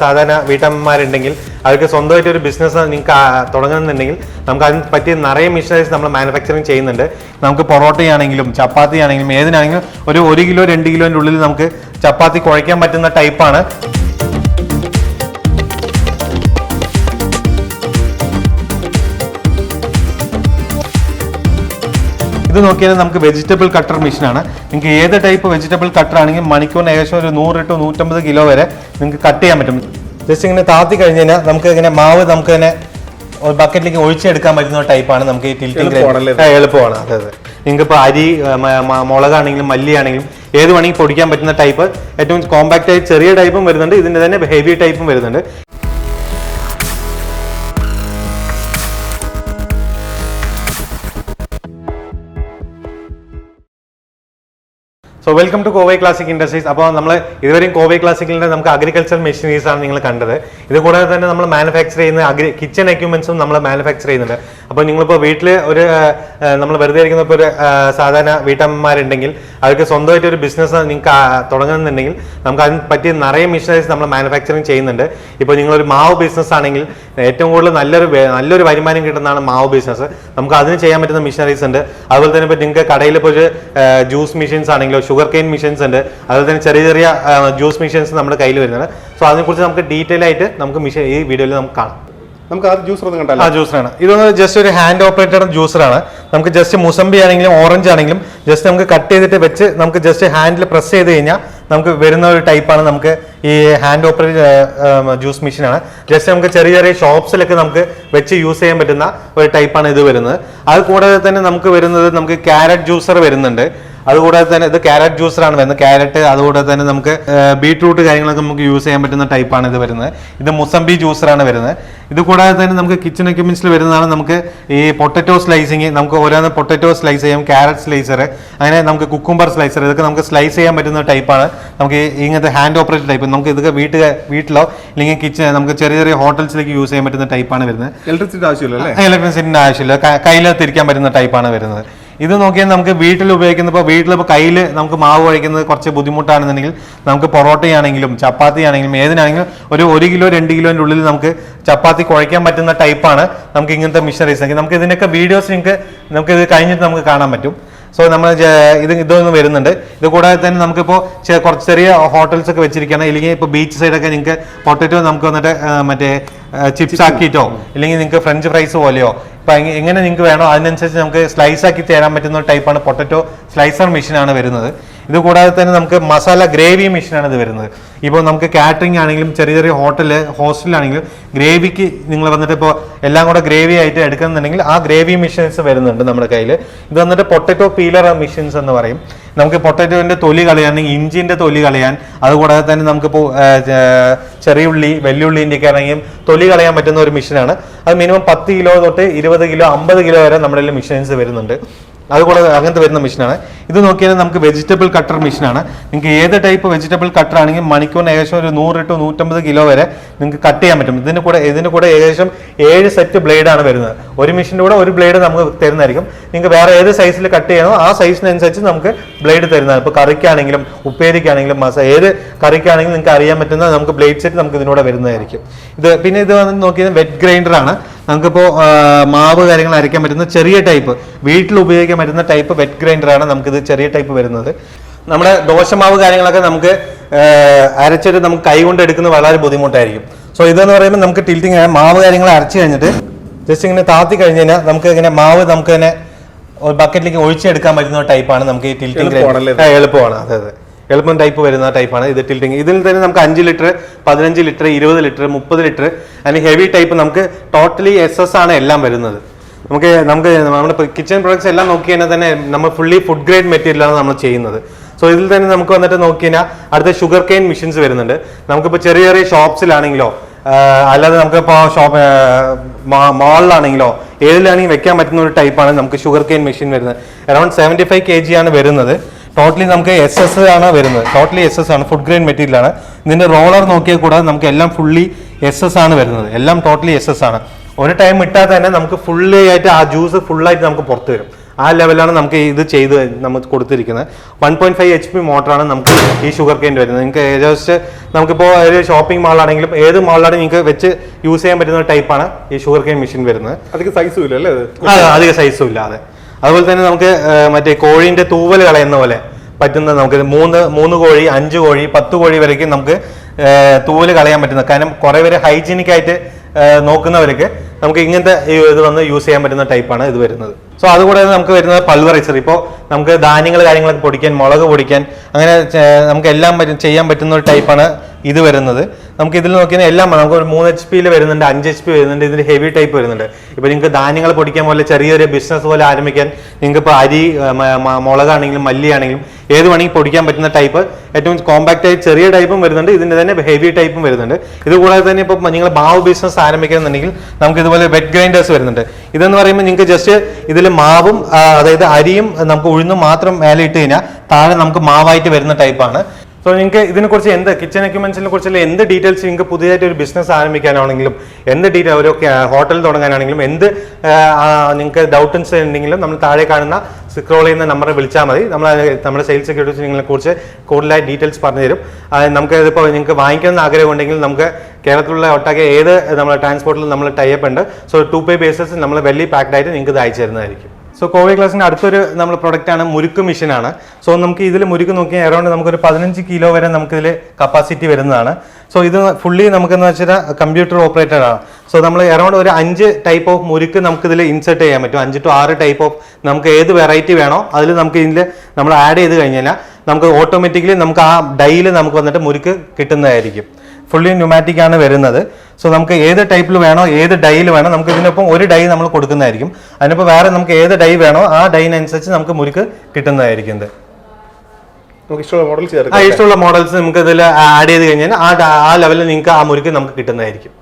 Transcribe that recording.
സാധാരണ വീട്ടമ്മമാരുണ്ടെങ്കിൽ അവർക്ക് സ്വന്തമായിട്ട് ഒരു ബിസിനസ് നിങ്ങൾക്ക് തുടങ്ങുന്നുണ്ടെങ്കിൽ നമുക്ക് അതിന് പറ്റിയ നിറയെ മിഷനറീസ് നമ്മൾ മാനുഫാക്ചറിങ് ചെയ്യുന്നുണ്ട്. നമുക്ക് പൊറോട്ടയാണെങ്കിലും ചപ്പാത്തി ആണെങ്കിലും ഏതിനാണെങ്കിലും ഒരു ഒരു കിലോ രണ്ട് കിലോന്റെ ഉള്ളിൽ നമുക്ക് ചപ്പാത്തി കുഴയ്ക്കാൻ പറ്റുന്ന ടൈപ്പാണ് ഇത് നോക്കിയാൽ നമുക്ക് വെജിറ്റബിൾ കട്ടർ മെഷീനാണ് നിങ്ങൾക്ക് ഏത് ടൈപ്പ് വെജിറ്റബിൾ കട്ടർ ആണെങ്കിൽ മണിക്കൂറിന് ഏകദേശം ഒരു നൂറ് ടു നൂറ്റമ്പത് കിലോ വരെ നിങ്ങൾക്ക് കട്ട് ചെയ്യാൻ പറ്റും. ജസ്റ്റ് ഇങ്ങനെ താത്തി കഴിഞ്ഞ് കഴിഞ്ഞാൽ നമുക്ക് ഇങ്ങനെ മാവ് നമുക്ക് ഇങ്ങനെ ഒരു ബക്കറ്റിലേക്ക് ഒഴിച്ചെടുക്കാൻ പറ്റുന്ന ടൈപ്പാണ് നമുക്ക് ഈ ടിൽറ്റിംഗ് എളുപ്പമാണ്. അതെ അതെ. നിങ്ങൾക്ക് ഇപ്പോൾ അരി മുളകാണെങ്കിലും മല്ലിയാണെങ്കിലും ഏത് വേണമെങ്കിൽ പൊടിക്കാൻ പറ്റുന്ന ടൈപ്പ് ഏറ്റവും കോമ്പാക്റ്റ് ആയി ചെറിയ ടൈപ്പും വരുന്നുണ്ട്. ഇതിന്റെ തന്നെ ഹെവി ടൈപ്പും വരുന്നുണ്ട്. So welcome to Kovai classic industries അപ്പോൾ നമ്മൾ ഇതുവരെയും കോവൈ ക്ലാസിക്കിന്റെ നമുക്ക് അഗ്രികൾച്ചർ മെഷീനറീസ് ആണ് നിങ്ങൾ കണ്ടത്. ഇത് കൂടാതെ തന്നെ നമ്മൾ മാനുഫാക്ചർ ചെയ്യുന്ന അഗ്രി കിച്ചൺ എക്യുപ്മെൻസും നമ്മൾ മാനുഫാക്ചർ ചെയ്യുന്നുണ്ട്. അപ്പോൾ നിങ്ങളിപ്പോൾ വീട്ടിൽ ഒരു നമ്മൾ വെറുതെ ഇരിക്കുന്ന ഇപ്പോൾ ഒരു സാധാരണ വീട്ടമ്മമാരുണ്ടെങ്കിൽ അവർക്ക് സ്വന്തമായിട്ട് ഒരു ബിസിനസ് നിങ്ങൾക്ക് തുടങ്ങുന്നുണ്ടെങ്കിൽ നമുക്ക് അതിന് പറ്റിയ നിറയെ മിഷനറീസ് നമ്മൾ മാനുഫാക്ചറിങ് ചെയ്യുന്നുണ്ട്. ഇപ്പോൾ നിങ്ങളൊരു മാവ് ബിസിനസ് ആണെങ്കിൽ ഏറ്റവും കൂടുതൽ നല്ലൊരു നല്ലൊരു വരുമാനം കിട്ടുന്നതാണ് മാവ് ബിസിനസ് നമുക്ക് അതിന് ചെയ്യാൻ പറ്റുന്ന മിഷനറീസ് ഉണ്ട്. അതുപോലെ തന്നെ ഇപ്പോൾ നിങ്ങൾക്ക് കടയിൽ ഇപ്പോൾ ഒരു ജ്യൂസ് മെഷീൻസ് ആണെങ്കിലോ ഷുഗർ കെയിൻ മെഷീൻസ് ഉണ്ട്. അതുപോലെ തന്നെ ചെറിയ ചെറിയ ജ്യൂസ് മെഷീൻസ് നമ്മുടെ കയ്യിൽ വരുന്നുണ്ട്. സോ അതിനെക്കുറിച്ച് നമുക്ക് ഡീറ്റെയിൽ ആയിട്ട് നമുക്ക് മെഷീൻ ഈ വീഡിയോയിൽ നമുക്ക് കാണാം. നമുക്ക് ആദ്യം ജ്യൂസർ ഒന്ന് ആ കണ്ടല്ലോ ജ്യൂസറാണ് ഇതൊന്ന് ജസ്റ്റ് ഒരു ഹാൻഡ് ഓപ്പറേറ്റഡ് ജ്യൂസറാണ് നമുക്ക് ജസ്റ്റ് മുസംബി ആണെങ്കിലും ഓറഞ്ച് ആണെങ്കിലും ജസ്റ്റ് നമുക്ക് കട്ട് ചെയ്തിട്ട് വെച്ച് നമുക്ക് ജസ്റ്റ് ഹാൻഡിൽ പ്രസ് ചെയ്ത് കഴിഞ്ഞാൽ നമുക്ക് വരുന്ന ഒരു ടൈപ്പാണ് നമുക്ക് ഈ ഹാൻഡ് ഓപ്പറേറ്റ് ജ്യൂസ് മെഷീനാണ് ജസ്റ്റ് നമുക്ക് ചെറിയ ചെറിയ ഷോപ്സിലൊക്കെ നമുക്ക് വെച്ച് യൂസ് ചെയ്യാൻ പറ്റുന്ന ഒരു ടൈപ്പാണ് ഇത് വരുന്നത്. അത് കൂടാതെ തന്നെ നമുക്ക് വരുന്നത് നമുക്ക് ക്യാരറ്റ് ജ്യൂസർ വരുന്നുണ്ട്. അതുകൂടാതെ തന്നെ ഇത് ക്യാരറ്റ് ജ്യൂസറാണ് വരുന്നത്. ക്യാരറ്റ് അതുകൂടാതെ തന്നെ നമുക്ക് ബീട്രൂട്ട് കാര്യങ്ങളൊക്കെ നമുക്ക് യൂസ് ചെയ്യാൻ പറ്റുന്ന ടൈപ്പാണ് ഇത് വരുന്നത്. ഇത് മുസംബി ജ്യൂസറാണ് വരുന്നത്. ഇത് കൂടാതെ തന്നെ നമുക്ക് കിച്ചൺ എക്യുപ്മെന്റ്സിൽ വരുന്നതാണ് നമുക്ക് ഈ പൊട്ടറ്റോ സ്ലൈസിങ് നമുക്ക് ഓരോന്ന് പൊട്ടറ്റോ സ്ലൈസ് ചെയ്യാം ക്യാരറ്റ് സ്ലൈസർ അങ്ങനെ നമുക്ക് കുക്കുംബർ സ്ലൈസർ ഇതൊക്കെ നമുക്ക് സ്ലൈസ് ചെയ്യാൻ പറ്റുന്ന ടൈപ്പാണ് നമുക്ക് ഇങ്ങനത്തെ ഹാൻഡ് ഓപ്പറേറ്റ് ടൈപ്പ് നമുക്ക് ഇതൊക്കെ വീട്ടിൽ വീട്ടിലോ അല്ലെങ്കിൽ കിച്ചൺ നമുക്ക് ചെറിയ ചെറിയ ഹോട്ടൽസിലേക്ക് യൂസ് ചെയ്യാൻ പറ്റുന്ന ടൈപ്പാണ് വരുന്നത്. ഇലക്ട്രിസിറ്റി ആവശ്യമില്ല ഇലക്ട്രിസിറ്റിന്റെ ആവശ്യമില്ല. കയ്യിൽ തിരിക്കാൻ പറ്റുന്ന ടൈപ്പാണ് വരുന്നത്. ഇത് നോക്കിയാൽ നമുക്ക് വീട്ടിൽ ഉപയോഗിക്കുന്ന ഇപ്പോൾ വീട്ടിലിപ്പോൾ കയ്യിൽ നമുക്ക് മാവ് കഴിക്കുന്നത് കുറച്ച് ബുദ്ധിമുട്ടാണെന്നുണ്ടെങ്കിൽ നമുക്ക് പൊറോട്ടയാണെങ്കിലും ചപ്പാത്തിയാണെങ്കിലും ഏതിനാണെങ്കിലും ഒരു ഒരു കിലോ രണ്ട് കിലോന്റെ ഉള്ളിൽ നമുക്ക് ചപ്പാത്തി കുഴയ്ക്കാൻ പറ്റുന്ന ടൈപ്പാണ് നമുക്ക് ഇങ്ങനത്തെ മിഷനറീസ് എങ്കിൽ. നമുക്ക് ഇതിനൊക്കെ വീഡിയോസ് നിങ്ങൾക്ക് നമുക്ക് ഇത് കഴിഞ്ഞിട്ട് നമുക്ക് കാണാൻ പറ്റും. സോ നമ്മൾ ഇത് ഇതൊന്ന് വരുന്നുണ്ട്. ഇത് കൂടാതെ തന്നെ നമുക്കിപ്പോൾ കുറച്ച് ചെറിയ ഹോട്ടൽസ് ഒക്കെ വെച്ചിരിക്കുകയാണ്. ഇല്ലെങ്കിൽ ഇപ്പോൾ ബീച്ച് സൈഡൊക്കെ നിങ്ങൾക്ക് പൊട്ടറ്റോ നമുക്ക് വന്നിട്ട് മറ്റേ ചിപ്സ് ആക്കിയിട്ടോ ഇല്ലെങ്കിൽ നിങ്ങൾക്ക് ഫ്രഞ്ച് ഫ്രൈസ് പോലെയോ ഇപ്പം എങ്ങനെ നിങ്ങൾക്ക് വേണോ അതിനനുസരിച്ച് നമുക്ക് സ്ലൈസ് ആക്കി തരാൻ പറ്റുന്ന ടൈപ്പാണ് പൊട്ടറ്റോ സ്ലൈസർ മെഷീനാണ് വരുന്നത്. ഇത് കൂടാതെ തന്നെ നമുക്ക് മസാല ഗ്രേവി മെഷീനാണ് ഇത് വരുന്നത്. ഇപ്പോൾ നമുക്ക് കാറ്ററിംഗ് ആണെങ്കിലും ചെറിയ ചെറിയ ഹോട്ടൽ ഹോസ്റ്റലാണെങ്കിലും ഗ്രേവിക്ക് നിങ്ങൾ വന്നിട്ട് ഇപ്പോൾ എല്ലാം കൂടെ ഗ്രേവി ആയിട്ട് എടുക്കുന്നുണ്ടെങ്കിൽ ആ ഗ്രേവി മെഷീൻസ് വരുന്നുണ്ട് നമ്മുടെ കയ്യിൽ ഇത് വന്നിട്ട് പൊട്ടറ്റോ പീലർ മെഷീൻസ് എന്ന് പറയും. നമുക്ക് പൊട്ടറ്റോന്റെ തൊലി കളയാൻ ഇഞ്ചിന്റെ തൊലി കളയാൻ അതുകൂടാതെ തന്നെ നമുക്കിപ്പോൾ ചെറിയ ഉള്ളി വെല്ലുള്ളിന്റെ ഒക്കെ ആണെങ്കിൽ തൊലി കളയാൻ പറ്റുന്ന ഒരു മെഷീനാണ് അത് മിനിമം പത്ത് കിലോ തൊട്ട് ഇരുപത് കിലോ അമ്പത് കിലോ വരെ നമ്മുടെ മെഷീൻസ് വരുന്നുണ്ട്. അതുകൂടാതെ അങ്ങനത്തെ വരുന്ന മെഷീനാണ്. ഇത് നോക്കിയാൽ നമുക്ക് വെജിറ്റബിൾ കട്ടർ മെഷീനാണ്. നിങ്ങൾക്ക് ഏത് ടൈപ്പ് വെജിറ്റബിൾ കട്ടർ ആണെങ്കിൽ മണിക്കൂറിന് ഏകദേശം ഒരു നൂറ് ടു നൂറ്റമ്പത് കിലോ വരെ നിങ്ങൾക്ക് കട്ട് ചെയ്യാൻ പറ്റും. ഇതിന് കൂടെ ഇതിന് കൂടെ ഏകദേശം ഏഴ് സെറ്റ് ബ്ലേഡ് ആണ് വരുന്നത്. ഒരു മെഷീന്റെ കൂടെ ഒരു ബ്ലേഡ് നമുക്ക് തരുന്നതായിരിക്കും. നിങ്ങൾക്ക് വേറെ ഏത് സൈസിൽ കട്ട് ചെയ്യണോ ആ സൈസിനനുസരിച്ച് നമുക്ക് ബ്ലേഡ് തരുന്നതാണ്. ഇപ്പോൾ കറിക്കാണെങ്കിലും ഉപ്പേരിക്കാണെങ്കിലും മസ ഏത് കറിക്കാണെങ്കിലും നിങ്ങൾക്ക് അറിയാൻ പറ്റുന്ന നമുക്ക് ബ്ലേഡ് സെറ്റ് നമുക്ക് ഇതിനൂടെ വരുന്നതായിരിക്കും. ഇത് പിന്നെ ഇത് വന്ന് നോക്കിയത് വെറ്റ് ഗ്രൈൻഡർ ആണ്. നമുക്കിപ്പോൾ മാവ് കാര്യങ്ങൾ അരയ്ക്കാൻ പറ്റുന്ന ചെറിയ ടൈപ്പ് വീട്ടിൽ ഉപയോഗിക്കാൻ പറ്റുന്ന ടൈപ്പ് വെറ്റ് ഗ്രൈൻഡർ ആണ് നമുക്കിത് ചെറിയ ടൈപ്പ് വരുന്നത്. നമ്മുടെ ദോശമാവ് കാര്യങ്ങളൊക്കെ നമുക്ക് അരച്ചിട്ട് നമുക്ക് കൈ കൊണ്ട് എടുക്കുന്നത് വളരെ ബുദ്ധിമുട്ടായിരിക്കും. സോ ഇതെന്ന് പറയുമ്പോൾ നമുക്ക് ടിൽറ്റിങ് മാവ് കാര്യങ്ങൾ അരച്ച് കഴിഞ്ഞിട്ട് ജസ്റ്റ് ഇങ്ങനെ താത്തി കഴിഞ്ഞ് കഴിഞ്ഞാൽ നമുക്ക് ഇങ്ങനെ മാവ് നമുക്ക് ഇങ്ങനെ ഒരു ബക്കറ്റിലേക്ക് ഒഴിച്ചെടുക്കാൻ പറ്റുന്ന ടൈപ്പാണ് നമുക്ക് ഈ ടിൽറ്റിങ് ടിൽറ്റിംഗ് എളുപ്പമാണ്. അതെ അതെ. എളുപ്പം ടൈപ്പ് വരുന്ന ടൈപ്പാണ് ഇത് ടിൽറ്റിങ് ഇതിൽ തന്നെ നമുക്ക് അഞ്ച് ലിറ്റർ പതിനഞ്ച് ലിറ്റർ ഇരുപത് ലിറ്റർ മുപ്പത് ലിറ്റർ അതിന് ഹെവി ടൈപ്പ് നമുക്ക് ടോട്ടലി എസ് എസ് ആണ് എല്ലാം വരുന്നത്. നമുക്ക് നമുക്ക് നമ്മുടെ കിച്ചൺ പ്രൊഡക്ട്സ് എല്ലാം നോക്കി കഴിഞ്ഞാൽ തന്നെ നമ്മൾ ഫുള്ളി ഫുഡ് ഗ്രേഡ് മെറ്റീരിയലാണ് നമ്മൾ ചെയ്യുന്നത്. സോ ഇതിൽ തന്നെ നമുക്ക് വന്നിട്ട് നോക്കി കഴിഞ്ഞാൽ അടുത്ത ഷുഗർ കെയിൻ മെഷീൻസ് വരുന്നുണ്ട്. നമുക്കിപ്പോൾ ചെറിയ ചെറിയ ഷോപ്സിലാണെങ്കിലോ അല്ലാതെ നമുക്കിപ്പോൾ ഷോപ്പ് മാളിലാണെങ്കിലോ ഏതിലാണെങ്കിലും വെക്കാൻ പറ്റുന്ന ഒരു ടൈപ്പാണ് നമുക്ക് ഷുഗർ കെയിൻ മെഷീൻ വരുന്നത്. Around seventy five K G ആണ് വരുന്നത്. ടോട്ടലി നമുക്ക് എസ് എസ് ആണ് വരുന്നത്. ടോട്ടലി എസ് എസ് ആണ്. ഫുഡ് ഗ്രെയിൻ മെറ്റീരിയൽ ആണ്. ഇതിന്റെ റോളർ നോക്കിയാൽ കൂടാതെ നമുക്ക് എല്ലാം ഫുള്ളി എസ് എസ് ആണ് വരുന്നത്. എല്ലാം ടോട്ടലി എസ് എസ് ആണ്. ഒരു ടൈം ഇട്ടാൽ തന്നെ നമുക്ക് ഫുള്ളി ആയിട്ട് ആ ജ്യൂസ് ഫുള്ളായിട്ട് നമുക്ക് പുറത്ത് വരും. ആ ലെവലാണ് നമുക്ക് ഇത് ചെയ്ത് നമുക്ക് കൊടുത്തിരിക്കുന്നത്. One point five H P മോട്ടറാണ് നമുക്ക് ഈ ഷുഗർ കെയിൻ വരുന്നത്. നിങ്ങൾക്ക് ജസ്റ്റ് നമുക്കിപ്പോൾ ഒരു ഷോപ്പിംഗ് മാളാണെങ്കിലും ഏത് മാളിലാണ് നിങ്ങൾക്ക് വെച്ച് യൂസ് ചെയ്യാൻ പറ്റുന്ന ടൈപ്പാണ് ഈ ഷുഗർ കെയിൻ മെഷീൻ വരുന്നത്. അധികം സൈസും ഇല്ല അല്ലേ അധികം സൈസും ഇല്ലാതെ അതുപോലെ തന്നെ നമുക്ക് മറ്റേ കോഴിന്റെ തൂവൽ കളയുന്ന പോലെ പറ്റുന്ന നമുക്ക് മൂന്ന് മൂന്ന് കോഴി അഞ്ച് കോഴി പത്ത് കോഴി വരയ്ക്കും നമുക്ക് തൂവൽ കളയാൻ പറ്റുന്ന കാരണം കുറെ പേര് ഹൈജീനിക് ആയിട്ട് നോക്കുന്നവർക്ക് നമുക്ക് ഇങ്ങനത്തെ ഇത് വന്ന് യൂസ് ചെയ്യാൻ പറ്റുന്ന ടൈപ്പാണ് ഇത് വരുന്നത്. സോ അതുകൂടാതെ നമുക്ക് വരുന്നത് പൾവറൈസർ ഇപ്പോൾ നമുക്ക് ധാന്യങ്ങൾ കാര്യങ്ങളൊക്കെ പൊടിക്കാൻ മുളക് പൊടിക്കാൻ അങ്ങനെ നമുക്ക് എല്ലാം ചെയ്യാൻ പറ്റുന്ന ഒരു ടൈപ്പാണ് ഇത് വരുന്നത്. നമുക്ക് ഇതിൽ നോക്കിയാൽ എല്ലാം നമുക്ക് ഒരു മൂന്ന് എച്ച് പിയിൽ വരുന്നുണ്ട് അഞ്ച് എച്ച് പി വരുന്നുണ്ട് ഇതിന് ഹെവി ടൈപ്പ് വരുന്നുണ്ട്. ഇപ്പോൾ നിങ്ങൾക്ക് ധാന്യങ്ങൾ പൊടിക്കാൻ പോലെ ചെറിയൊരു ബിസിനസ് പോലെ ആരംഭിക്കാൻ നിങ്ങൾക്ക് ഇപ്പോൾ അരി മുളകാണെങ്കിലും മല്ലിയാണെങ്കിലും ഏത് വേണമെങ്കിൽ പൊടിക്കാൻ പറ്റുന്ന ടൈപ്പ് ഏറ്റവും കോമ്പാക്റ്റ് ആയി ചെറിയ ടൈപ്പും വരുന്നുണ്ട് ഇതിന്റെ തന്നെ ഹെവി ടൈപ്പും വരുന്നുണ്ട്. ഇതുകൂടാതെ തന്നെ ഇപ്പോൾ നിങ്ങൾ മാവ് ബിസിനസ് ആരംഭിക്കുന്നുണ്ടെങ്കിൽ നമുക്ക് ഇതുപോലെ വെറ്റ് ഗ്രൈൻഡേഴ്സ് വരുന്നുണ്ട്. ഇതെന്ന് പറയുമ്പോൾ നിങ്ങൾക്ക് ജസ്റ്റ് ഇതിൽ മാവും അതായത് അരിയും നമുക്ക് ഉഴുന്നും മാത്രം മേലെ ഇട്ട് കഴിഞ്ഞാൽ താഴെ നമുക്ക് മാവായിട്ട് വരുന്ന ടൈപ്പാണ് സോ നിങ്ങൾക്ക് ഇതിനെക്കുറിച്ച് എന്ത് കിച്ചൺ എക്യുപ്മെന്റ്സിനെ കുറിച്ചുള്ള എന്ത് ഡീറ്റെയിൽസ് നിങ്ങൾക്ക് പുതിയതായിട്ട് ഒരു ബിസിനസ് ആരംഭിക്കാനാണെങ്കിലും എന്ത് ഡീറ്റെയിൽ ഒരു ഹോട്ടൽ തുടങ്ങാനാണെങ്കിലും എന്ത് നിങ്ങൾക്ക് ഡൗട്ടൻസ് ഉണ്ടെങ്കിലും നമ്മൾ താഴെ കാണുന്ന സ്ക്രോൾ ചെയ്യുന്ന നമ്പറിൽ വിളിച്ചാൽ മതി. നമ്മൾ നമ്മുടെ സെയിൽസ് സെക്യൂരിറ്റി നിങ്ങളെ കുറിച്ച് കൂടുതലായി ഡീറ്റെയിൽസ് പറഞ്ഞുതരും തരും. നമുക്ക് ഇതിപ്പോൾ നിങ്ങൾക്ക് വാങ്ങിക്കണമെന്ന് ആഗ്രഹം ഉണ്ടെങ്കിൽ നമുക്ക് കേരളത്തിലുള്ള ഒട്ടാകെ ഏത് നമ്മുടെ ട്രാൻസ്പോർട്ടിൽ നമ്മൾ ടൈപ്പ് ഉണ്ട്. സോ ടു പേ ബേസിൽ നമ്മൾ വെല്ലി പാക്ഡ് ആയിട്ട് നിങ്ങൾക്ക് ഇത് അയച്ചു തരുന്നതായിരിക്കും. സോ കോവി ക്ലാസിന്റെ അടുത്തൊരു നമ്മൾ പ്രൊഡക്റ്റ് ആണ് മുരുക്ക് മെഷീനാണ് സോ നമുക്ക് ഇതിൽ മുരുക്ക് നോക്കിയാൽ അറൗണ്ട് നമുക്കൊരു പതിനഞ്ച് കിലോ വരെ നമുക്ക് ഇതിൽ കപ്പാസിറ്റി വരുന്നതാണ്. സോ ഇത് ഫുള്ളി നമുക്കെന്ന് വെച്ചാൽ കമ്പ്യൂട്ടർ ഓപ്പറേറ്റഡ് ആണ്. സോ നമ്മൾ അറൗണ്ട് ഒരു അഞ്ച് ടൈപ്പ് ഓഫ് മുരുക്ക് നമുക്ക് ഇതിൽ ഇൻസെർട്ട് ചെയ്യാൻ പറ്റും. അഞ്ച് ടു ആറ് ടൈപ്പ് ഓഫ് നമുക്ക് ഏത് വെറൈറ്റി വേണോ അതിൽ നമുക്ക് ഇതിൽ നമ്മൾ ആഡ് ചെയ്ത് കഴിഞ്ഞാൽ നമുക്ക് ഓട്ടോമാറ്റിക്കലി നമുക്ക് ആ ഡൈയിൽ നമുക്ക് വന്നിട്ട് മുരുക്ക് കിട്ടുന്നതായിരിക്കും. ഫുള്ളി ന്യൂമാറ്റിക് ആണ് വരുന്നത്. സോ നമുക്ക് ഏത് ടൈപ്പിൽ വേണോ ഏത് ഡൈയിൽ വേണോ നമുക്ക് ഇതിനൊപ്പം ഒരു ഡൈ നമ്മൾ കൊടുക്കുന്നതായിരിക്കും. അതിനിപ്പോൾ വേറെ നമുക്ക് ഏത് ഡൈ വേണോ ആ ഡൈനനുസരിച്ച് നമുക്ക് മുരുക്ക് കിട്ടുന്നതായിരിക്കും ഇത്. ഇഷ്ടമുള്ള മോഡൽസ് നമുക്ക് ഇതിൽ ആഡ് ചെയ്ത് കഴിഞ്ഞാൽ ആ ആ ലെവലിൽ നിങ്ങൾക്ക് ആ മുരുക്ക് നമുക്ക് കിട്ടുന്നതായിരിക്കും.